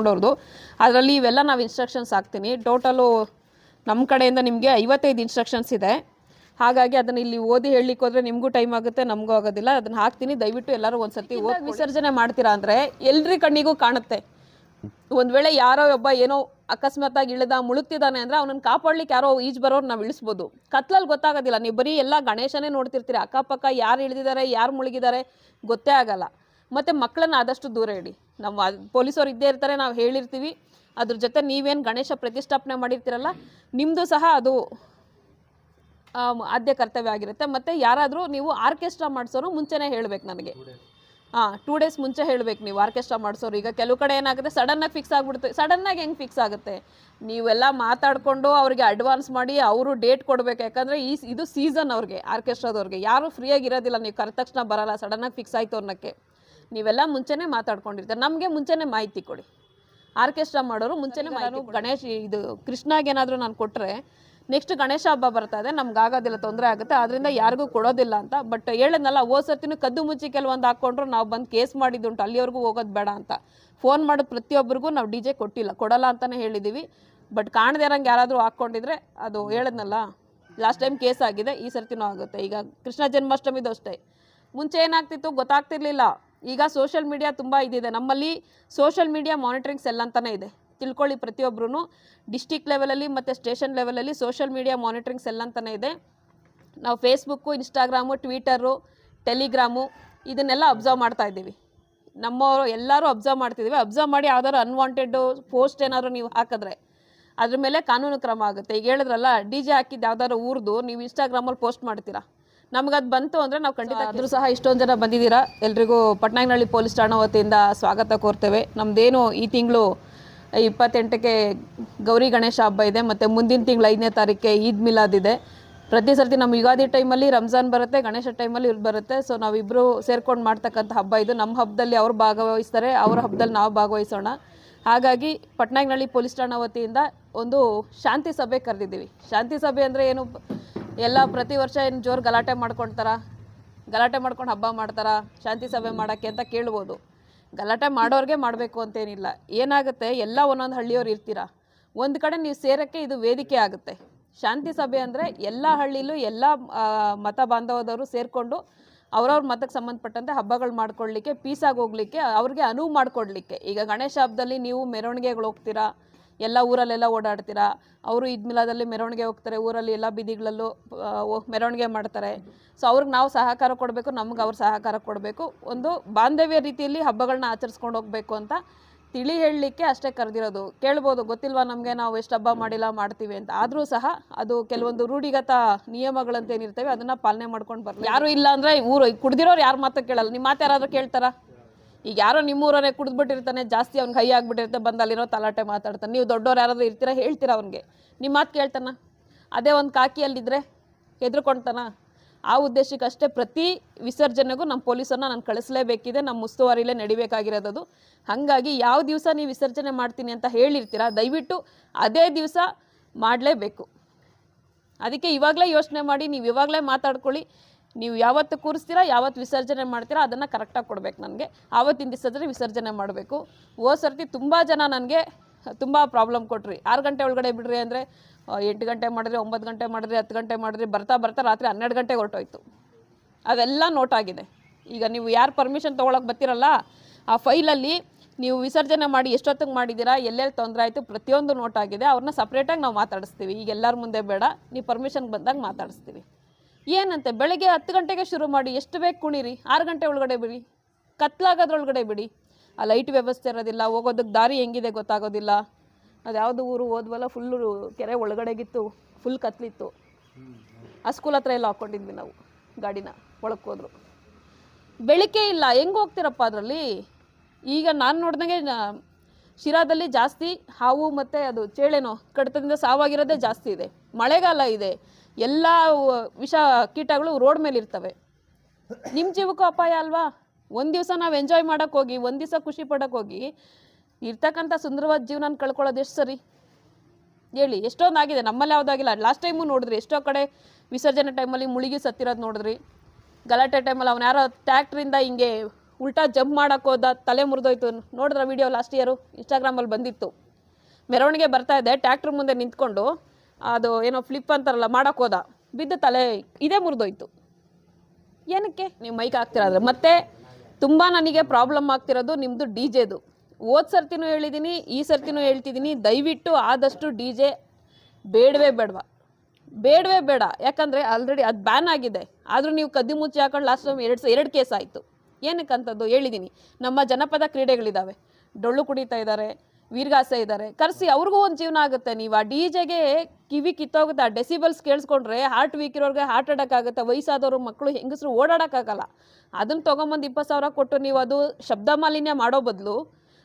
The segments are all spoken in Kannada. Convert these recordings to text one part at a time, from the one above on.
ತಗೊಂಡವ್ರದ್ದು ಅದರಲ್ಲಿ ಇವೆಲ್ಲ ನಾವು ಇನ್ಸ್ಟ್ರಕ್ಷನ್ಸ್ ಹಾಕ್ತೀನಿ. ಟೋಟಲು ನಮ್ಮ ಕಡೆಯಿಂದ ನಿಮಗೆ ಐವತ್ತೈದು ಇನ್ಸ್ಟ್ರಕ್ಷನ್ಸ್ ಇದೆ. ಹಾಗಾಗಿ ಅದನ್ನು ಇಲ್ಲಿ ಓದಿ ಹೇಳಲಿಕ್ಕೆ ಹೋದರೆ ನಿಮಗೂ ಟೈಮ್ ಆಗುತ್ತೆ ನಮಗೂ ಆಗೋದಿಲ್ಲ. ಅದನ್ನು ಹಾಕ್ತೀನಿ. ದಯವಿಟ್ಟು ಎಲ್ಲರೂ ಒಂದ್ಸತಿ ಓದಿ ವಿಸರ್ಜನೆ ಮಾಡ್ತೀರಾ ಅಂದರೆ ಎಲ್ರಿ ಕಣ್ಣಿಗೂ ಕಾಣುತ್ತೆ. ಒಂದು ವೇಳೆ ಯಾರೋ ಒಬ್ಬ ಏನೋ ಅಕಸ್ಮಾತಾಗಿ ಇಳಿದ ಮುಳುಗ್ತಿದ್ದಾನೆ ಅಂದರೆ ಅವನನ್ನು ಕಾಪಾಡ್ಲಿಕ್ಕೆ ಯಾರೋ ಈಜ್ ಬರೋರು ನಾವು ಇಳಿಸ್ಬೋದು. ಕತ್ಲಲ್ಲಿ ಗೊತ್ತಾಗೋದಿಲ್ಲ. ನೀವು ಬರೀ ಎಲ್ಲ ಗಣೇಶನೇ ನೋಡ್ತಿರ್ತೀರಿ. ಅಕ್ಕಪಕ್ಕ ಯಾರು ಇಳಿದಿದ್ದಾರೆ ಯಾರು ಮುಳುಗಿದ್ದಾರೆ ಗೊತ್ತೇ ಆಗಲ್ಲ. ಮತ್ತು ಮಕ್ಕಳನ್ನ ಆದಷ್ಟು ದೂರ ಇಡಿ. ನಮ್ಮ ಪೊಲೀಸವ್ರು ಇದ್ದೇ ಇರ್ತಾರೆ, ನಾವು ಹೇಳಿರ್ತೀವಿ. ಅದ್ರ ಜೊತೆ ನೀವೇನು ಗಣೇಶ ಪ್ರತಿಷ್ಠಾಪನೆ ಮಾಡಿರ್ತೀರಲ್ಲ ನಿಮ್ಮದು ಸಹ ಅದು ಆದ್ಯ ಕರ್ತವ್ಯ ಆಗಿರುತ್ತೆ. ಮತ್ತು ಯಾರಾದರೂ ನೀವು ಆರ್ಕೆಸ್ಟ್ರಾ ಮಾಡಿಸೋರು ಮುಂಚೆನೇ ಹೇಳಬೇಕು ನನಗೆ. ಹಾಂ ಟೂ ಡೇಸ್ ಮುಂಚೆ ಹೇಳಬೇಕು ನೀವು ಆರ್ಕೆಸ್ಟ್ರಾ ಮಾಡಿಸೋರು. ಈಗ ಕೆಲವು ಕಡೆ ಏನಾಗುತ್ತೆ ಸಡನ್ನಾಗಿ ಫಿಕ್ಸ್ ಆಗಿಬಿಡುತ್ತೆ ಸಡನ್ನಾಗಿ ಹೆಂಗೆ ಫಿಕ್ಸ್ ಆಗುತ್ತೆ? ನೀವೆಲ್ಲ ಮಾತಾಡಿಕೊಂಡು ಅವ್ರಿಗೆ ಅಡ್ವಾನ್ಸ್ ಮಾಡಿ ಅವರು ಡೇಟ್ ಕೊಡಬೇಕು. ಯಾಕಂದರೆ ಈ ಇದು ಸೀಸನ್ ಅವ್ರಿಗೆ, ಆರ್ಕೆಸ್ಟ್ರಾದವ್ರಿಗೆ. ಯಾರು ಫ್ರೀಯಾಗಿ ಇರೋದಿಲ್ಲ, ನೀವು ಕರೆದ ತಕ್ಷಣ ಬರಲ್ಲ ಸಡನ್ನಾಗಿ ಫಿಕ್ಸ್ ಆಯಿತು ಅನ್ನೋಕ್ಕೆ. ನೀವೆಲ್ಲ ಮುಂಚೆನೇ ಮಾತಾಡ್ಕೊಂಡಿರ್ತಾರೆ. ನಮಗೆ ಮುಂಚೆನೇ ಮಾಹಿತಿ ಕೊಡಿ. ಆರ್ಕೆಸ್ಟ್ರಾ ಮಾಡೋರು ಮುಂಚೆನೇ ಮಾಹಿತಿ ಗಣೇಶ್ ಇದು ಕೃಷ್ಣಾಗೆ ಏನಾದರೂ ನಾನು ಕೊಟ್ಟರೆ ನೆಕ್ಸ್ಟ್ ಗಣೇಶ ಹಬ್ಬ ಬರ್ತಾ ಇದೆ. ನಮ್ಗೆ ಆಗೋದಿಲ್ಲ ತೊಂದರೆ ಆಗುತ್ತೆ. ಅದರಿಂದ ಯಾರಿಗೂ ಕೊಡೋದಿಲ್ಲ ಅಂತ. ಬಟ್ ಹೇಳದ್ನಲ್ಲ ಹೋದ ಸರ್ತಿನೂ ಕದ್ದು ಮುಚ್ಚಿ ಕೆಲವೊಂದು ಹಾಕ್ಕೊಂಡ್ರು ನಾವು ಬಂದು ಕೇಸ್ ಮಾಡಿದ್ದುಂಟು ಅಲ್ಲಿವರೆಗೂ ಹೋಗೋದು ಬೇಡ ಅಂತ. ಫೋನ್ ಮಾಡೋದು ಪ್ರತಿಯೊಬ್ಬರಿಗೂ ನಾವು ಡಿ ಜೆ ಕೊಟ್ಟಿಲ್ಲ. ಕೊಡಲ್ಲ ಅಂತಲೇ ಹೇಳಿದ್ದೀವಿ ಬಟ್ ಕಾಣದೇ ಇರೋಂಗೆ ಯಾರಾದರೂ ಹಾಕ್ಕೊಂಡಿದ್ರೆ ಅದು ಹೇಳದ್ನಲ್ಲ. ಲಾಸ್ಟ್ ಟೈಮ್ ಕೇಸ್ ಆಗಿದೆ ಈ ಸರ್ತಿನೂ ಆಗುತ್ತೆ. ಈಗ ಕೃಷ್ಣ ಜನ್ಮಾಷ್ಟಮಿದು ಅಷ್ಟೇ. ಮುಂಚೆ ಏನಾಗ್ತಿತ್ತು ಗೊತ್ತಾಗ್ತಿರ್ಲಿಲ್ಲ. ಈಗ ಸೋಷಿಯಲ್ ಮೀಡಿಯಾ ತುಂಬ ಇದಿದೆ. ನಮ್ಮಲ್ಲಿ ಸೋಷಿಯಲ್ ಮೀಡಿಯಾ ಮಾನಿಟರಿಂಗ್ ಸೆಲ್ ಅಂತಲೇ ಇದೆ. ತಿಳ್ಕೊಳ್ಳಿ ಪ್ರತಿಯೊಬ್ಬರೂ ಡಿಸ್ಟಿಕ್ ಲೆವೆಲಲ್ಲಿ ಮತ್ತು ಸ್ಟೇಷನ್ ಲೆವೆಲಲ್ಲಿ ಸೋಷಿಯಲ್ ಮೀಡಿಯಾ ಮಾನಿಟರಿಂಗ್ ಸೆಲ್ ಅಂತಲೇ ಇದೆ. ನಾವು ಫೇಸ್ಬುಕ್ಕು ಇನ್ಸ್ಟಾಗ್ರಾಮು ಟ್ವಿಟರು ಟೆಲಿಗ್ರಾಮು ಇದನ್ನೆಲ್ಲ ಅಬ್ಸರ್ವ್ ಮಾಡ್ತಾ ಇದ್ದೀವಿ. ನಮ್ಮವರು ಎಲ್ಲರೂ ಅಬ್ಸರ್ವ್ ಮಾಡ್ತಿದ್ದೀವಿ. ಅಬ್ಸರ್ವ್ ಮಾಡಿ ಯಾವ್ದಾದ್ರು ಅನ್ವಾಂಟೆಡ್ ಪೋಸ್ಟ್ ಏನಾದರೂ ನೀವು ಹಾಕಿದ್ರೆ ಅದ್ರ ಮೇಲೆ ಕಾನೂನು ಕ್ರಮ ಆಗುತ್ತೆ. ಈಗ ಹೇಳಿದ್ರಲ್ಲ ಡಿ ಜೆ ಹಾಕಿದ್ದು ಯಾವ್ದಾದ್ರು ಊರ್ದು, ನೀವು ಇನ್ಸ್ಟಾಗ್ರಾಮಲ್ಲಿ ಪೋಸ್ಟ್ ಮಾಡ್ತೀರಾ? ನಮ್ಗೆ ಅದು ಬಂತು ಅಂದ್ರೆ ನಾವು ಖಂಡಿತ ಆದರೂ ಸಹ ಇಷ್ಟೊಂದು ಜನ ಬಂದಿದ್ದೀರಾ? ಎಲ್ರಿಗೂ ಪಟ್ನಾಯಕನಹಳ್ಳಿ ಪೊಲೀಸ್ ಠಾಣಾ ವತಿಯಿಂದ ಸ್ವಾಗತ ಕೋರ್ತೇವೆ. ನಮ್ದೇನು ಈ ತಿಂಗಳು ಇಪ್ಪತ್ತೆಂಟಕ್ಕೆ ಗೌರಿ ಗಣೇಶ ಹಬ್ಬ ಇದೆ ಮತ್ತೆ ಮುಂದಿನ ತಿಂಗಳು ಐದನೇ ತಾರೀಕಿಗೆ ಈದ್ ಮಿಲಾದ್ ಇದೆ. ಪ್ರತಿ ಸರ್ತಿ ನಮ್ಮ ಯುಗಾದಿ ಟೈಮಲ್ಲಿ ರಂಜಾನ್ ಬರುತ್ತೆ ಗಣೇಶ ಟೈಮಲ್ಲಿ ಇವ್ರು ಬರುತ್ತೆ. ಸೊ ನಾವಿಬ್ಬರು ಸೇರ್ಕೊಂಡು ಮಾಡ್ತಕ್ಕಂಥ ಹಬ್ಬ ಇದು. ನಮ್ಮ ಹಬ್ಬದಲ್ಲಿ ಅವ್ರು ಭಾಗವಹಿಸ್ತಾರೆ ಅವ್ರ ಹಬ್ಬದಲ್ಲಿ ನಾವು ಭಾಗವಹಿಸೋಣ. ಹಾಗಾಗಿ ಪಟ್ನಾಯಕನಹಳ್ಳಿ ಪೊಲೀಸ್ ಠಾಣಾ ವತಿಯಿಂದ ಒಂದು ಶಾಂತಿ ಸಭೆ ಕರೆದಿದ್ದೀವಿ. ಶಾಂತಿ ಸಭೆ ಅಂದರೆ ಏನು? ಎಲ್ಲ ಪ್ರತಿ ವರ್ಷ ಏನು ಜೋರು ಗಲಾಟೆ ಮಾಡ್ಕೊಳ್ತಾರ ಗಲಾಟೆ ಮಾಡ್ಕೊಂಡು ಹಬ್ಬ ಮಾಡ್ತಾರಾ? ಶಾಂತಿ ಸಭೆ ಮಾಡೋಕ್ಕೆ ಅಂತ ಕೇಳ್ಬೋದು. ಗಲಾಟೆ ಮಾಡೋರಿಗೆ ಮಾಡಬೇಕು ಅಂತೇನಿಲ್ಲ. ಏನಾಗುತ್ತೆ? ಎಲ್ಲ ಒಂದೊಂದು ಹಳ್ಳಿಯವ್ರು ಇರ್ತೀರಾ? ಒಂದು ಕಡೆ ನೀವು ಸೇರೋಕ್ಕೆ ಇದು ವೇದಿಕೆ ಆಗುತ್ತೆ. ಶಾಂತಿ ಸಭೆ ಅಂದರೆ ಎಲ್ಲ ಹಳ್ಳಿಲೂ ಎಲ್ಲ ಮತ ಬಾಂಧವದವರು ಸೇರಿಕೊಂಡು ಅವ್ರವ್ರ ಮತಕ್ಕೆ ಸಂಬಂಧಪಟ್ಟಂತೆ ಹಬ್ಬಗಳು ಮಾಡ್ಕೊಳ್ಳಿಕ್ಕೆ ಪೀಸಾಗಿ ಹೋಗ್ಲಿಕ್ಕೆ, ಅವ್ರಿಗೆ ಅನುವು ಮಾಡಿಕೊಡ್ಲಿಕ್ಕೆ. ಈಗ ಗಣೇಶ ಹಬ್ಬದಲ್ಲಿ ನೀವು ಮೆರವಣಿಗೆಗಳು ಹೋಗ್ತೀರಾ? ಎಲ್ಲ ಊರಲ್ಲೆಲ್ಲ ಓಡಾಡ್ತೀರಾ? ಅವರು ಈದ್ ಮಿಲಾದಲ್ಲಿ ಮೆರವಣಿಗೆ ಹೋಗ್ತಾರೆ, ಊರಲ್ಲಿ ಎಲ್ಲ ಬೀದಿಗಳಲ್ಲೂ ಮೆರವಣಿಗೆ ಮಾಡ್ತಾರೆ. ಸೊ ಅವ್ರಿಗೆ ನಾವು ಸಹಕಾರ ಕೊಡಬೇಕು, ನಮ್ಗೆ ಅವ್ರು ಸಹಕಾರ ಕೊಡಬೇಕು. ಒಂದು ಬಾಂಧವ್ಯ ರೀತಿಯಲ್ಲಿ ಹಬ್ಬಗಳನ್ನ ಆಚರಿಸ್ಕೊಂಡು ಹೋಗಬೇಕು ಅಂತ ತಿಳಿ ಹೇಳಲಿಕ್ಕೆ ಅಷ್ಟೇ ಕರೆದಿರೋದು. ಕೇಳ್ಬೋದು, ಗೊತ್ತಿಲ್ವಾ ನಮಗೆ ನಾವು ಎಷ್ಟು ಹಬ್ಬ ಮಾಡಿಲ್ಲ, ಮಾಡ್ತೀವಿ ಅಂತ. ಆದರೂ ಸಹ ಅದು ಕೆಲವೊಂದು ರೂಢಿಗತ ನಿಯಮಗಳಂತ ಏನಿರ್ತವೆ ಅದನ್ನು ಪಾಲನೆ ಮಾಡ್ಕೊಂಡು ಬರ್ತೀವಿ ಯಾರು ಇಲ್ಲ ಅಂದರೆ ಊರು ಕುಡ್ದಿರೋರು ಯಾರು ಮಾತು ಕೇಳಲ್ಲ. ನಿಮ್ಮ ಮಾತು ಯಾರಾದರೂ ಕೇಳ್ತಾರಾ? ಈಗ ಯಾರೋ ನಿಮ್ಮೂರನ್ನೇ ಕುಡಿದ್ಬಿಟ್ಟಿರ್ತಾನೆ, ಜಾಸ್ತಿ ಅವ್ನಿಗೆ ಕೈ ಆಗ್ಬಿಟ್ಟಿರ್ತ ಬಂದು ಅಲ್ಲಿರೋ ತಲಾಟೆ ಮಾತಾಡ್ತಾನೆ. ನೀವು ದೊಡ್ಡವ್ರು ಯಾರಾದರೂ ಇರ್ತೀರಾ, ಹೇಳ್ತೀರಾ ಅವನಿಗೆ. ನಿಮ್ಮ ಮಾತು ಕೇಳ್ತಾನ. ಅದೇ ಒಂದು ಕಾಕಿಯಲ್ಲಿದ್ದರೆ ಹೆದರ್ಕೊಳ್ತಾನ ಆ ಉದ್ದೇಶಕ್ಕೆ ಅಷ್ಟೇ ಪ್ರತಿ ವಿಸರ್ಜನೆಗೂ ನಮ್ಮ ಪೊಲೀಸನ್ನು ನಾನು ಕಳಿಸಲೇಬೇಕಿದೆ ನಮ್ಮ ಉಸ್ತುವಾರಿಲೇ ನಡಿಬೇಕಾಗಿರೋದು ಹಾಗಾಗಿ ಯಾವ ದಿವಸ ನೀವು ವಿಸರ್ಜನೆ ಮಾಡ್ತೀನಿ ಅಂತ ಹೇಳಿರ್ತೀರಾ, ದಯವಿಟ್ಟು ಅದೇ ದಿವಸ ಮಾಡಲೇಬೇಕು. ಅದಕ್ಕೆ ಇವಾಗಲೇ ಯೋಚನೆ ಮಾಡಿ, ನೀವು ಇವಾಗಲೇ ಮಾತಾಡ್ಕೊಳ್ಳಿ. ನೀವು ಯಾವತ್ತು ಕೂರಿಸ್ತೀರಾ, ಯಾವತ್ತು ವಿಸರ್ಜನೆ ಮಾಡ್ತೀರಾ, ಅದನ್ನು ಕರೆಕ್ಟಾಗಿ ಕೊಡಬೇಕು ನನಗೆ. ಆವತ್ತಿನ ದಿವಸದಲ್ಲಿ ವಿಸರ್ಜನೆ ಮಾಡಬೇಕು. ಓ ಸರ್ತಿ ತುಂಬ ಜನ ನನಗೆ ತುಂಬ ಪ್ರಾಬ್ಲಮ್ ಕೊಟ್ರಿ. ಆರು ಗಂಟೆ ಒಳಗಡೆ ಬಿಡ್ರಿ ಅಂದರೆ ಎಂಟು ಗಂಟೆ ಮಾಡಿದ್ರಿ, ಒಂಬತ್ತು ಗಂಟೆ ಮಾಡಿದ್ರಿ, ಹತ್ತು ಗಂಟೆ ಮಾಡಿದ್ರಿ, ಬರ್ತಾ ಬರ್ತಾ ರಾತ್ರಿ ಹನ್ನೆರಡು ಗಂಟೆಗೆ ಹೊರಟೋಯ್ತು. ಅದೆಲ್ಲ ನೋಟ್ ಆಗಿದೆ. ಈಗ ನೀವು ಯಾರು ಪರ್ಮಿಷನ್ ತೊಗೊಳಕ್ಕೆ ಬರ್ತಿರಲ್ಲ, ಆ ಫೈಲಲ್ಲಿ ನೀವು ವಿಸರ್ಜನೆ ಮಾಡಿ ಎಷ್ಟೊತ್ತಿಗೆ ಮಾಡಿದ್ದೀರಾ ಎಲ್ಲೆಲ್ಲಿ ತೊಂದರೆ ಆಯಿತು, ಪ್ರತಿಯೊಂದು ನೋಟ್ ಆಗಿದೆ. ಅವ್ರನ್ನ ಸಪ್ರೇಟಾಗಿ ನಾವು ಮಾತಾಡಿಸ್ತೀವಿ. ಈಗ ಎಲ್ಲರ ಮುಂದೆ ಬೇಡ. ನೀವು ಪರ್ಮಿಷನ್ಗೆ ಬಂದಾಗ ಮಾತಾಡಿಸ್ತೀವಿ. ಏನಂತೆ? ಬೆಳಗ್ಗೆ ಹತ್ತು ಗಂಟೆಗೆ ಶುರು ಮಾಡಿ. ಎಷ್ಟು ಬೇಕು ಕುಣಿರಿ? ಆರು ಗಂಟೆ ಒಳಗಡೆ ಬಿಡಿ. ಕತ್ಲಾಗೋದ್ರೊಳಗಡೆ ಬಿಡಿ. ಆ ಲೈಟ್ ವ್ಯವಸ್ಥೆ ಇರೋದಿಲ್ಲ. ಹೋಗೋದಕ್ಕೆ ದಾರಿ ಹೆಂಗಿದೆ ಗೊತ್ತಾಗೋದಿಲ್ಲ. ಅದು ಯಾವುದು ಊರು ಹೋದ್ವಲ್ಲ ಫುಲ್ಲು ಕೆರೆ ಒಳಗಡೆಗಿತ್ತು. ಫುಲ್ ಕತ್ಲಿತ್ತು. ಆ ಸ್ಕೂಲ್ ಹತ್ರ ಎಲ್ಲ ಹಾಕ್ಕೊಂಡಿದ್ವಿ ನಾವು, ಗಾಡಿನ ಒಳಕ್ಕೆ ಹೋದ್ರು. ಬೆಳಿಗ್ಗೆ ಇಲ್ಲ. ಹೆಂಗೆ ಹೋಗ್ತಿರಪ್ಪ ಅದರಲ್ಲಿ? ಈಗ ನಾನು ನೋಡ್ದಂಗೆ ಶಿರಾದಲ್ಲಿ ಜಾಸ್ತಿ ಹಾವು ಮತ್ತು ಅದು ಚೇಳೆನೋ ಕಡಿತದಿಂದ ಸಾವಾಗಿರೋದೇ ಜಾಸ್ತಿ ಇದೆ. ಮಳೆಗಾಲ ಇದೆ. ಎಲ್ಲ ವಿಷ ಕೀಟಗಳು ರೋಡ್ ಮೇಲೆ ಇರ್ತವೆ. ನಿಮ್ಮ ಜೀವಕ್ಕೂ ಅಪಾಯ ಅಲ್ವಾ? ಒಂದು ದಿವಸ ನಾವು ಎಂಜಾಯ್ ಮಾಡೋಕ್ಕೆ ಹೋಗಿ, ಒಂದು ದಿವಸ ಖುಷಿ ಪಡೋಕ್ಕೆ ಹೋಗಿ ಇರ್ತಕ್ಕಂಥ ಸುಂದರವಾದ ಜೀವನ ಕಳ್ಕೊಳ್ಳೋದು ಎಷ್ಟು ಸರಿ? ಹೇಳಿ, ಎಷ್ಟೊಂದು ಆಗಿದೆ? ನಮ್ಮಲ್ಲಿ ಯಾವುದಾಗಿಲ್ಲ ಲಾಸ್ಟ್ ಟೈಮು ನೋಡಿದ್ರಿ, ಎಷ್ಟೋ ಕಡೆ ವಿಸರ್ಜನೆ ಟೈಮಲ್ಲಿ ಮುಳುಗಿ ಸತ್ತಿರೋದು ನೋಡಿದ್ರಿ. ಗಲಾಟೆ ಟೈಮಲ್ಲಿ ಅವ್ನ ಯಾರೋ ಟ್ಯಾಕ್ಟ್ರಿಂದ ಹಿಂಗೆ ಉಲ್ಟಾ ಜಂಪ್ ಮಾಡೋಕ್ಕೋದ ತಲೆ ಮುರಿದೋಯ್ತು. ನೋಡಿದ್ರ ವಿಡಿಯೋ ಲಾಸ್ಟ್ ಇಯರು ಇನ್ಸ್ಟಾಗ್ರಾಮಲ್ಲಿ ಬಂದಿತ್ತು. ಮೆರವಣಿಗೆ ಬರ್ತಾ ಇದೆ ಟ್ಯಾಕ್ಟ್ರ್ ಮುಂದೆ ನಿಂತ್ಕೊಂಡು ಅದು ಏನೋ ಫ್ಲಿಪ್ ಅಂತಾರಲ್ಲ ಮಾಡೋಕ್ಕೋದ ಹೋದ. ಬಿದ್ದು ತಲೆ ಇದೇ ಮುರಿದೋಯ್ತು. ಏನಕ್ಕೆ? ನೀವು ಮೈಕ್ ಹಾಕ್ತಿರಾದ್ರೆ. ಮತ್ತೆ ತುಂಬ ನನಗೆ ಪ್ರಾಬ್ಲಮ್ ಆಗ್ತಿರೋದು ನಿಮ್ಮದು ಡಿ ಜೆದು ಹೋದ ಸರ್ತಿನೂ ಹೇಳಿದ್ದೀನಿ ಈ ಸರ್ತಿನೂ ಹೇಳ್ತಿದ್ದೀನಿ ದಯವಿಟ್ಟು ಆದಷ್ಟು ಡಿ ಜೆ ಬೇಡವೇ ಬೇಡವಾ. ಬೇಡವೇ ಬೇಡ. ಯಾಕಂದರೆ ಆಲ್ರೆಡಿ ಅದು ಬ್ಯಾನ್ ಆಗಿದೆ. ಆದರೂ ನೀವು ಕದ್ದಿ ಮುಚ್ಚಿ ಹಾಕೊಂಡು ಲಾಸ್ಟ್ ಟೈಮ್ ಎರಡು ಎರಡು ಕೇಸ್ ಆಯಿತು. ಏನಕ್ಕಂಥದ್ದು ಹೇಳಿದ್ದೀನಿ ನಮ್ಮ ಜನಪದ ಕ್ರೀಡೆಗಳಿದ್ದಾವೆ ಡೊಳ್ಳು ಕುಡಿತಾ ಇದ್ದಾರೆ, ವೀರ್ಗಾಸೆ ಇದ್ದಾರೆ. ಕರೆಸಿ, ಅವ್ರಿಗೂ ಒಂದು ಜೀವನ ಆಗುತ್ತೆ. ನೀವು ಆ ಡಿ ಜೆಗೆ ಕಿವಿ ಕಿತ್ತೋಗುತ್ತೆ, ಆ ಡೆಸಿಬಲ್ಸ್ ಕೇಳಿಸ್ಕೊಂಡ್ರೆ ಹಾರ್ಟ್ ವೀಕ್ ಇರೋರಿಗೆ ಹಾರ್ಟ್ ಅಟ್ಯಾಕ್ ಆಗುತ್ತೆ. ವಯಸ್ಸಾದವರು ಮಕ್ಕಳು ಹೆಂಗಸರು ಓಡಾಡೋಕ್ಕಾಗಲ್ಲ. ಅದನ್ನು ತೊಗೊಂಬಂದು ಇಪ್ಪತ್ತು ಸಾವಿರ ಕೊಟ್ಟು ನೀವು ಅದು ಶಬ್ದ ಮಾಲಿನ್ಯ ಮಾಡೋ ಬದಲು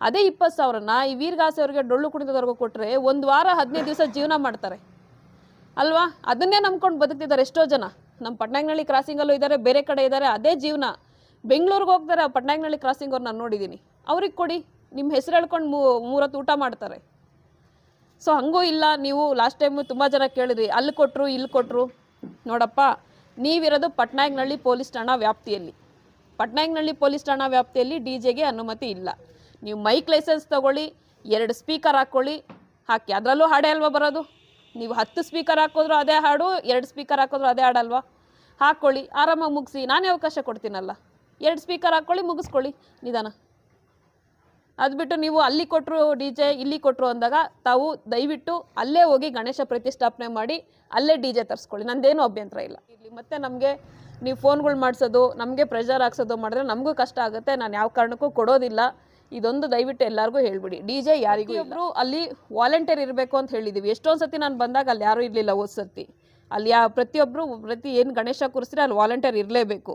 ಅದೇ ಇಪ್ಪತ್ತು ಸಾವಿರನ ಈ ವೀರ್ಗಾಸೆ ಅವ್ರಿಗೆ ಡೊಳ್ಳು ಕುಣಿತದವ್ರಿಗೂ ಕೊಟ್ಟರೆ ಒಂದು ವಾರ, ಹದಿನೈದು ದಿವಸ ಜೀವನ ಮಾಡ್ತಾರೆ. ಅಲ್ವಾ? ಅದನ್ನೇ ನಂಬ್ಕೊಂಡು ಬದುಕ್ತಿದ್ದಾರೆ ಎಷ್ಟೋ ಜನ. ನಮ್ಮ ಪಟ್ನಾಗ್ನಳ್ಳಿ ಕ್ರಾಸಿಂಗಲ್ಲೂ ಇದ್ದಾರೆ, ಬೇರೆ ಕಡೆ ಇದ್ದಾರೆ, ಅದೇ ಜೀವನ. ಬೆಂಗಳೂರಿಗೆ ಹೋಗ್ತಾರೆ, ಆ ಪಟ್ನಾಗ್ನಳ್ಳಿ ಕ್ರಾಸಿಂಗ್ ಅವ್ರು ನಾನು ನೋಡಿದ್ದೀನಿ ಅವ್ರಿಗೆ ಕೊಡಿ ನಿಮ್ಮ ಹೆಸರು ಹೇಳ್ಕೊಂಡು ಮೂರೊತ್ತು ಊಟ ಮಾಡ್ತಾರೆ. ಸೊ ಹಂಗೂ ಇಲ್ಲ, ನೀವು ಲಾಸ್ಟ್ ಟೈಮು ತುಂಬ ಜನ ಕೇಳಿದ್ರಿ, ಅಲ್ಲಿ ಕೊಟ್ಟರು ಇಲ್ಲಿ ಕೊಟ್ಟರು ನೋಡಪ್ಪ, ನೀವಿರೋದು ಪಟ್ನಾಯಕನಹಳ್ಳಿ ಪೊಲೀಸ್ ಠಾಣಾ ವ್ಯಾಪ್ತಿಯಲ್ಲಿ. ಪಟ್ನಾಯಕನಹಳ್ಳಿ ಪೊಲೀಸ್ ಠಾಣಾ ವ್ಯಾಪ್ತಿಯಲ್ಲಿ ಡಿ ಜೆಗೆ ಅನುಮತಿ ಇಲ್ಲ. ನೀವು ಮೈಕ್ ಲೈಸೆನ್ಸ್ ತಗೊಳ್ಳಿ, ಎರಡು ಸ್ಪೀಕರ್ ಹಾಕ್ಕೊಳ್ಳಿ ಹಾಕಿ, ಅದರಲ್ಲೂ ಹಾಡೇ ಅಲ್ವಾ ಬರೋದು? ನೀವು ಹತ್ತು ಸ್ಪೀಕರ್ ಹಾಕಿದ್ರು ಅದೇ ಹಾಡು, ಎರಡು ಸ್ಪೀಕರ್ ಹಾಕಿದ್ರು ಅದೇ ಹಾಡಲ್ವಾ? ಹಾಕ್ಕೊಳ್ಳಿ ಆರಾಮಾಗಿ ಮುಗಿಸಿ, ನಾನೇ ಅವಕಾಶ ಕೊಡ್ತೀನಲ್ಲ. ಎರಡು ಸ್ಪೀಕರ್ ಹಾಕ್ಕೊಳ್ಳಿ ಮುಗಿಸ್ಕೊಳ್ಳಿ ನಿಧಾನ. ಅದು ಬಿಟ್ಟು ನೀವು ಅಲ್ಲಿ ಕೊಟ್ಟರು ಡಿ ಜೆ ಇಲ್ಲಿ ಕೊಟ್ಟರು ಅಂದಾಗ ತಾವು ದಯವಿಟ್ಟು ಅಲ್ಲೇ ಹೋಗಿ ಗಣೇಶ ಪ್ರತಿಷ್ಠಾಪನೆ ಮಾಡಿ ಅಲ್ಲೇ ಡಿ ಜೆ ತರಿಸ್ಕೊಳ್ಳಿ. ನಂದೇನು ಅಭ್ಯಂತರ ಇಲ್ಲ. ಇಲ್ಲಿ ಮತ್ತೆ ನಮಗೆ ನೀವು ಫೋನ್ಗಳು ಮಾಡಿಸೋದು ನಮಗೆ ಪ್ರೆಷರ್ ಹಾಕ್ಸೋದು ಮಾಡಿದ್ರೆ ನಮಗೂ ಕಷ್ಟ ಆಗುತ್ತೆ. ನಾನು ಯಾವ ಕಾರಣಕ್ಕೂ ಕೊಡೋದಿಲ್ಲ. ಇದೊಂದು ದಯವಿಟ್ಟು ಎಲ್ಲರಿಗೂ ಹೇಳ್ಬಿಡಿ. ಡಿ ಜೆ ಯಾರಿಗೂ ಒಬ್ಬರು ಅಲ್ಲಿ ವಾಲಂಟಿಯರ್ ಇರಬೇಕು ಅಂತ ಹೇಳಿದ್ದೀವಿ ಎಷ್ಟೊಂದು ಸತಿ ನಾನು ಬಂದಾಗ ಅಲ್ಲಿ ಯಾರೂ ಇರಲಿಲ್ಲ ಸರ್ತಿ. ಅಲ್ಲಿ ಯಾ ಪ್ರತಿಯೊಬ್ಬರು ಪ್ರತಿ ಏನು ಗಣೇಶ ಕೂರಿಸಿದ್ರೆ ಅಲ್ಲಿ ವಾಲಂಟಿಯರ್ ಇರಲೇಬೇಕು.